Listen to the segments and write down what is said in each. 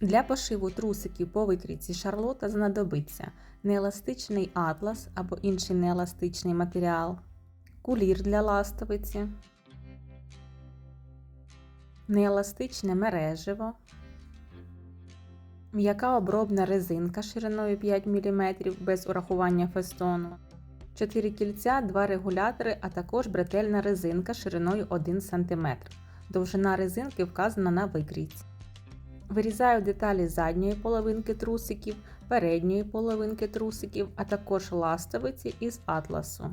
Для пошиву трусиків по викрійці Шарлота знадобиться нееластичний атлас або інший нееластичний матеріал, кулір для ластовиці, нееластичне мережево, м'яка обробна резинка шириною 5 мм без урахування фестону, 4 кільця, 2 регулятори, а також бретельна резинка шириною 1 см. Довжина резинки вказана на викрійці. Вирізаю деталі задньої половинки трусиків, передньої половинки трусиків, а також ластовиці із атласу.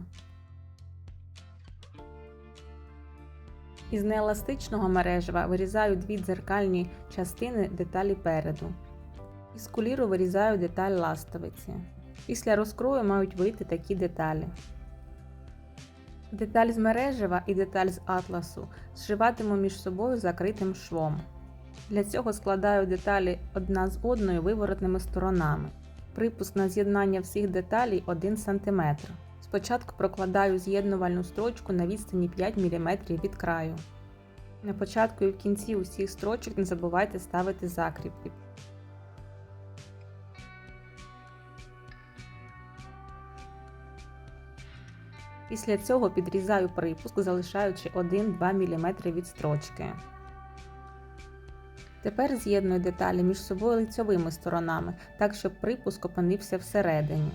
Із нееластичного мережева вирізаю дві дзеркальні частини деталі переду. Із куліру вирізаю деталь ластовиці. Після розкрою мають вийти такі деталі. Деталь з мережева і деталь з атласу зшиватиму між собою закритим швом. Для цього складаю деталі одна з одною виворотними сторонами. Припуск на з'єднання всіх деталей 1 см. Спочатку прокладаю з'єднувальну строчку на відстані 5 мм від краю. На початку і в кінці усіх строчок не забувайте ставити закріпки. Після цього підрізаю припуск, залишаючи 1-2 мм від строчки. Тепер з'єдную деталі між собою лицьовими сторонами, так щоб припуск опинився всередині.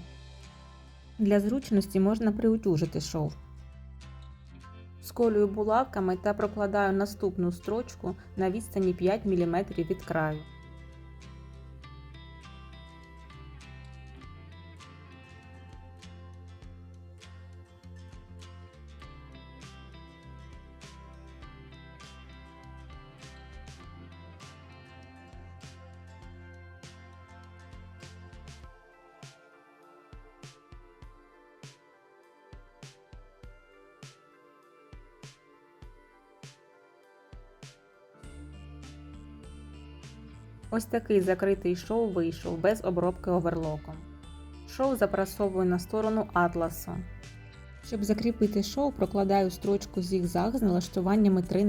Для зручності можна приутюжити шов. Сколюю булавками та прокладаю наступну строчку на відстані 5 мм від краю. Ось такий закритий шов вийшов без обробки оверлоком. Шов запрасовую на сторону атласу. Щоб закріпити шов, прокладаю строчку зігзаг з налаштуваннями 3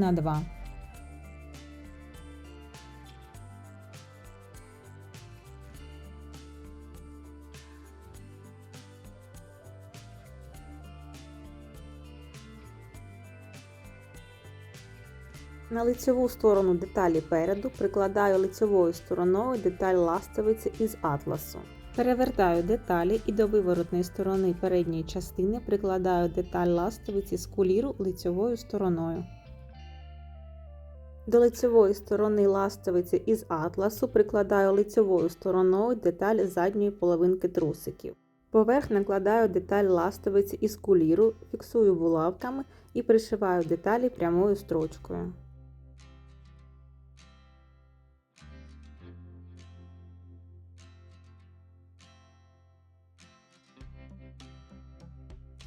на 2 лицеву сторону деталі переду прикладаю лицевою стороною деталь ластовиці із атласу. Перевертаю деталі і до виворотної сторони передньої частини прикладаю деталь ластовиці з куліру лицевою стороною. До лицевої сторони ластовиці із атласу прикладаю лицевою стороною деталь задньої половинки трусиків. Поверх накладаю деталь ластовиці із куліру, фіксую булавками і пришиваю деталі прямою строчкою.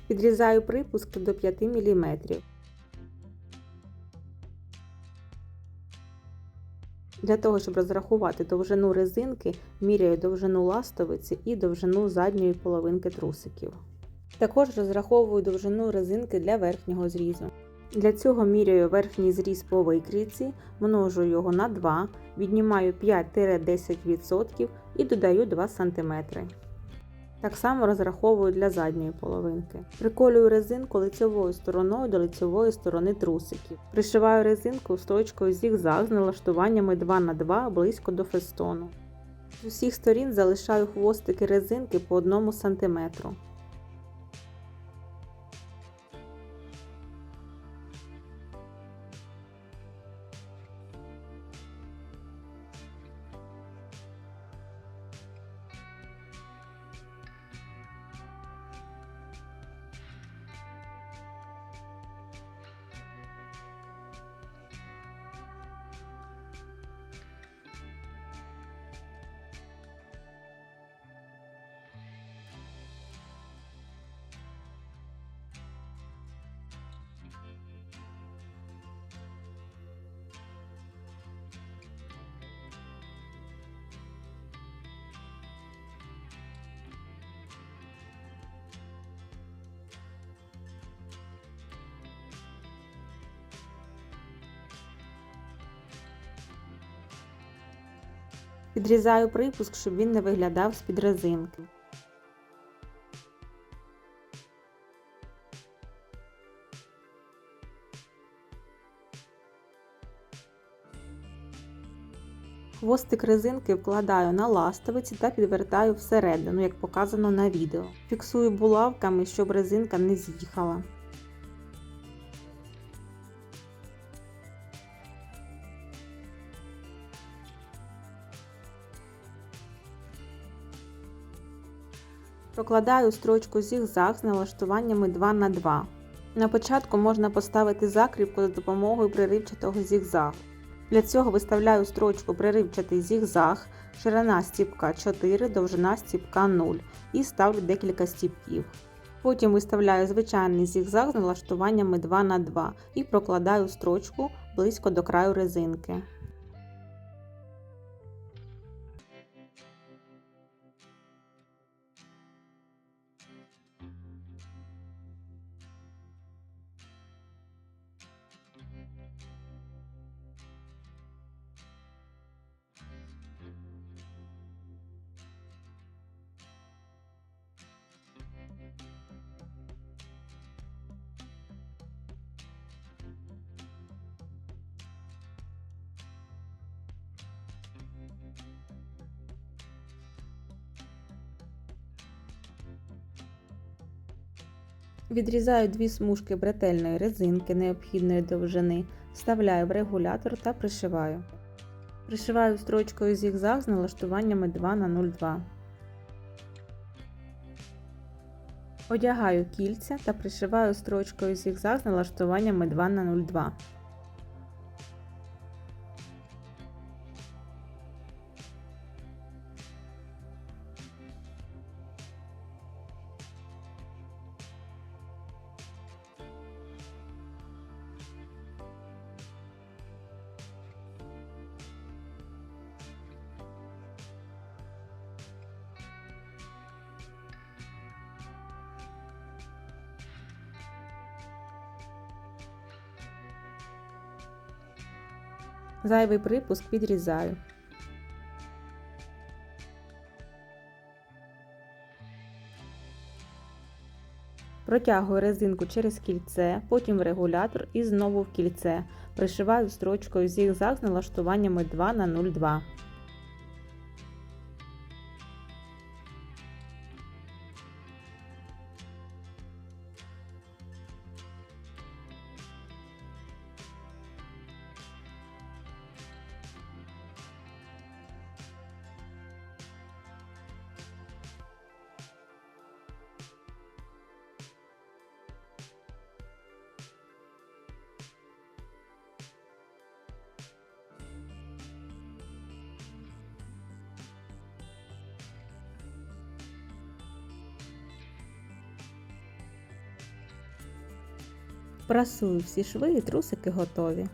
Підрізаю припуск до 5 мм. Для того, щоб розрахувати довжину резинки, міряю довжину ластовиці і довжину задньої половинки трусиків. Також розраховую довжину резинки для верхнього зрізу. Для цього міряю верхній зріз по викрійці, множу його на 2, віднімаю 5-10% і додаю 2 см. Так само розраховую для задньої половинки. Приколюю резинку лицевою стороною до лицевої сторони трусиків. Пришиваю резинку строчкою зігзаг з налаштуваннями 2х2 близько до фестону. З усіх сторін залишаю хвостики резинки по 1 см. Підрізаю припуск, щоб він не виглядав з-під резинки. Хвостик резинки вкладаю на ластовиці та підвертаю всередину, як показано на відео. Фіксую булавками, щоб резинка не з'їхала. Прокладаю строчку зігзаг з налаштуваннями 2 на 2 На початку можна поставити закріпку за допомогою приривчатого зігзагу. Для цього виставляю строчку приривчатий зігзаг, ширина стіпка 4, довжина стіпка 0 і ставлю декілька стіпків. Потім виставляю звичайний зігзаг з налаштуваннями 2 на 2 і прокладаю строчку близько до краю резинки. Відрізаю дві смужки бретельної резинки необхідної довжини, вставляю в регулятор та пришиваю. Пришиваю строчкою зігзаг з налаштуваннями 2 на 0,2. Одягаю кільця та пришиваю строчкою зігзаг з налаштуваннями 2 Зайвий припуск підрізаю. Протягую резинку через кільце, потім в регулятор і знову в кільце. Пришиваю строчкою зігзаг з налаштуваннями 2 на 0,2. Прасую всі шви і трусики готові.